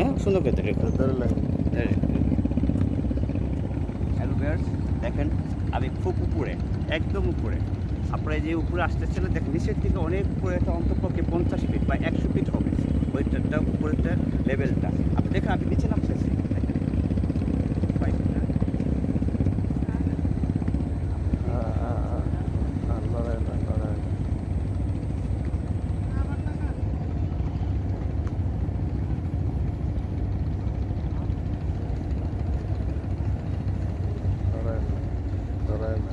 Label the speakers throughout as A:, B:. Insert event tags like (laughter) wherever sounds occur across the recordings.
A: থাক হ্যাঁ? সুন্দর করে
B: ধরে
A: হ্যালো ভিউয়ার্স দেখেন আমি খুব উপরে একদম উপরে। আপনারা যে উপরে আসতেছেন দেখেন নিচের থেকে অনেক উপরে একটা অন্তপক্ষে পঞ্চাশ ফিট বা একশো ফিট হবে। ওইটাটা উপরেটা লেভেলটা আপনি দেখেন আমি নিচে নামতেছি দেখেন কয় feet না?
B: লড়াই না লড়াই লড়াই না লড়াই না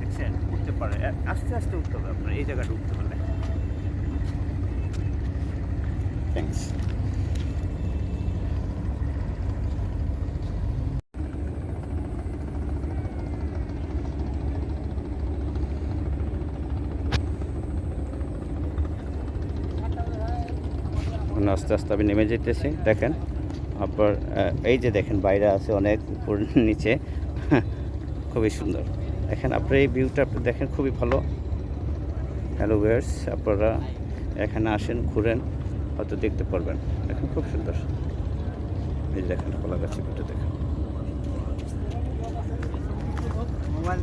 A: দেখছেন উঠতে পারে এ- আস্তে আস্তে উঠতে হবে আপনার, এই জায়গাটা উঠতে থ্যাংকস আস্তে আস্তে আমি নেমে যেতেছি, দেখেন। আপনার এই যে দেখেন, বাইরে আছে অনেক উপর নিচে। (laughs) খুবই সুন্দর। দেখেন, আপনার এই ভিউটা আপনি দেখেন, খুবই ভালো। হ্যালো ওয়ার্স আপনারা এখানে আসেন, ঘুরেন, হয়তো দেখতে পারবেন। এখন খুব সুন্দর। এই দেখেন কলা ভিউটা দেখেন।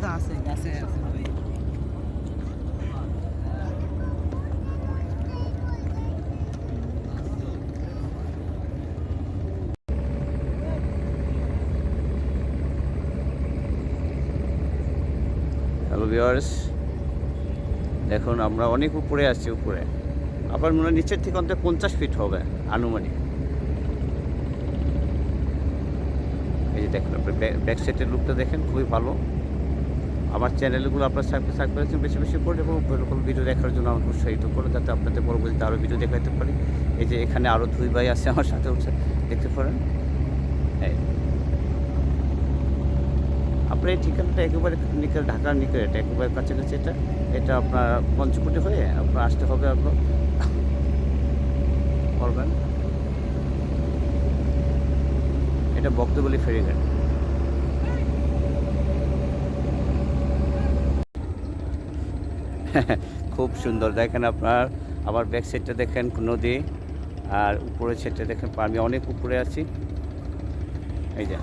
C: তো আছে, গাছে আছে।
A: ভিওয়ার্স দেখুন, আমরা অনেক উপরে আছি, উপরে। আবার মনে হয় নিচের থেকে অন্তত পঞ্চাশ ফিট হবে, আনুমানিক। এই যে দেখুন, আপনার ব্যাক সাইডের লুকটা দেখেন, খুবই ভালো। আমার চ্যানেলগুলো আপনার সাবস্ক্রাইব করেছেন বেশি বেশি করে, এবং এরকম ভিডিও দেখার জন্য আমাকে উৎসাহিত করে, যাতে আপনাদের পরবর্তীতে আরও ভিডিও দেখাতে পারি। এই যে এখানে আরও দুই ভাই আছে আমার সাথে উঠছে দেখতে পারেন। এই আপনার এই ঠিকানাটা একেবারে নিকেল ঢাকার নিকেল এটা একেবারে কাছাকাছি এটা। এটা আপনার পঞ্চকুটি হয়ে আপনার আসতে হবে আপনার। করবেন এটা বক্তবলি ফেরিঘাট। খুব সুন্দর, দেখেন আপনার, আবার ব্যাক সাইডটা দেখেন নদী, আর উপরের সাইডটা দেখেন আমি অনেক উপরে আছি। এই যে।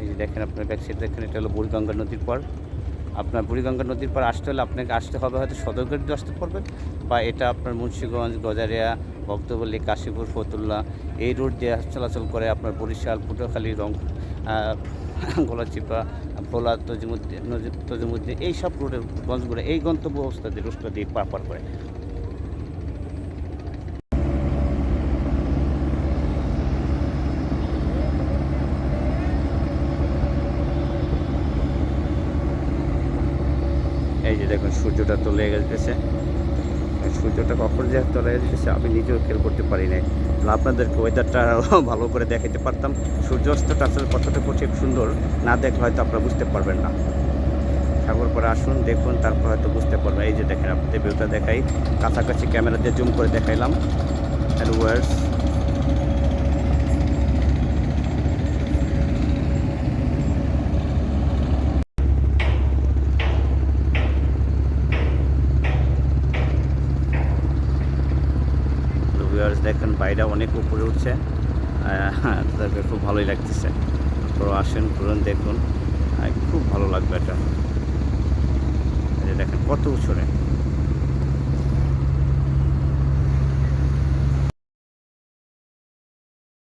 A: এই যে দেখেন আপনার সাইড দেখেন, এটা হলো বুড়িগঙ্গা নদীর পর আপনার বুড়িগঙ্গা নদীর পর আসতে হলে আপনাকে আসতে হবে হয়তো সদরঘাট দিয়ে আসতে পারবেন, বা এটা আপনার মুন্সিগঞ্জ, গজারিয়া, ভক্তবল্লী, কাশীপুর, ফতুল্লা, এই রুট দিয়ে চলাচল করে আপনার বরিশাল, পটুয়াখালী, রং গলাচিপা, ভোলা তজিমুদ্দিন তজিমুদ্দিন এই সব রোডের গঞ্জগুলো, এই গন্তব্য অবস্থা দিয়ে রুটটা দিয়ে পার করে। দেখুন, সূর্যটা চলে গেছে। সূর্যটা কখন যে চলে গেছে, আমি নিজেও খেয়াল করতে পারি নাই। আপনাদেরকে ওয়েদারটা (laughs) ভালো করে দেখাতে পারতাম। সূর্যাস্তটা আসলে কতটা খুব সুন্দর, না দেখলে হয়তো আপনারা বুঝতে পারবেন না। সাগর পরে আসুন, দেখুন, তারপর হয়তো বুঝতে পারবেন। এই যে দেখেন, আপনাদের ভিউটা দেখাই। কাছাকাছি ক্যামেরা দিয়ে জুম করে দেখাইলাম। হ্যালো ওয়ার্স দেখেন বাইরা অনেক উপরে উঠছে। তাদেরকে খুব ভালোই লাগতেছে। আপনারা আসেন, ঘুরুন, দেখুন। খুব ভালো লাগবে এটা। দেখেন কত উঁচুরে।